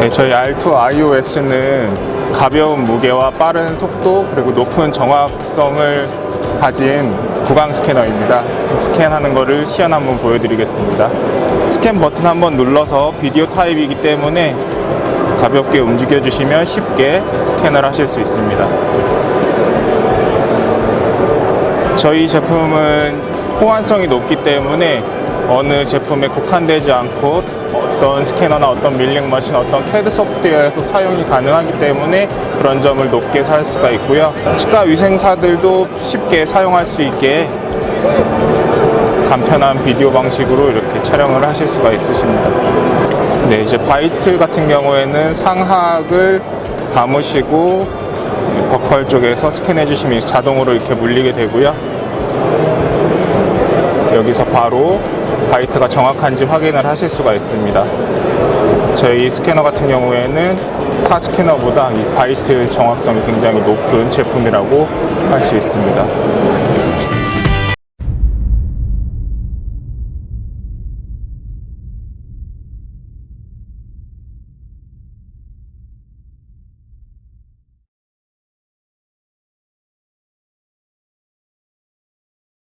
네, 저희 R2 iOS는 가벼운 무게와 빠른 속도 그리고 높은 정확성을 가진 구강 스캐너입니다. 스캔하는 거를 시연 한번 보여드리겠습니다. 스캔 버튼 한번 눌러서 비디오 타입이기 때문에 가볍게 움직여 주시면 쉽게 스캔을 하실 수 있습니다. 저희 제품은 호환성이 높기 때문에 어느 제품에 국한되지 않고 어떤 스캐너나 어떤 밀링 머신, 어떤 CAD 소프트웨어에서 사용이 가능하기 때문에 그런 점을 높게 살 수가 있고요. 치과 위생사들도 쉽게 사용할 수 있게 간편한 비디오 방식으로 이렇게 촬영을 하실 수가 있으십니다. 네, 이제 바이트 같은 경우에는 상하악을 담으시고 버컬 쪽에서 스캔해 주시면 자동으로 이렇게 물리게 되고요. 여기서 바로 바이트가 정확한지 확인을 하실 수가 있습니다. 저희 스캐너 같은 경우에는 타 스캐너보다 이 바이트 정확성이 굉장히 높은 제품이라고 할 수 있습니다.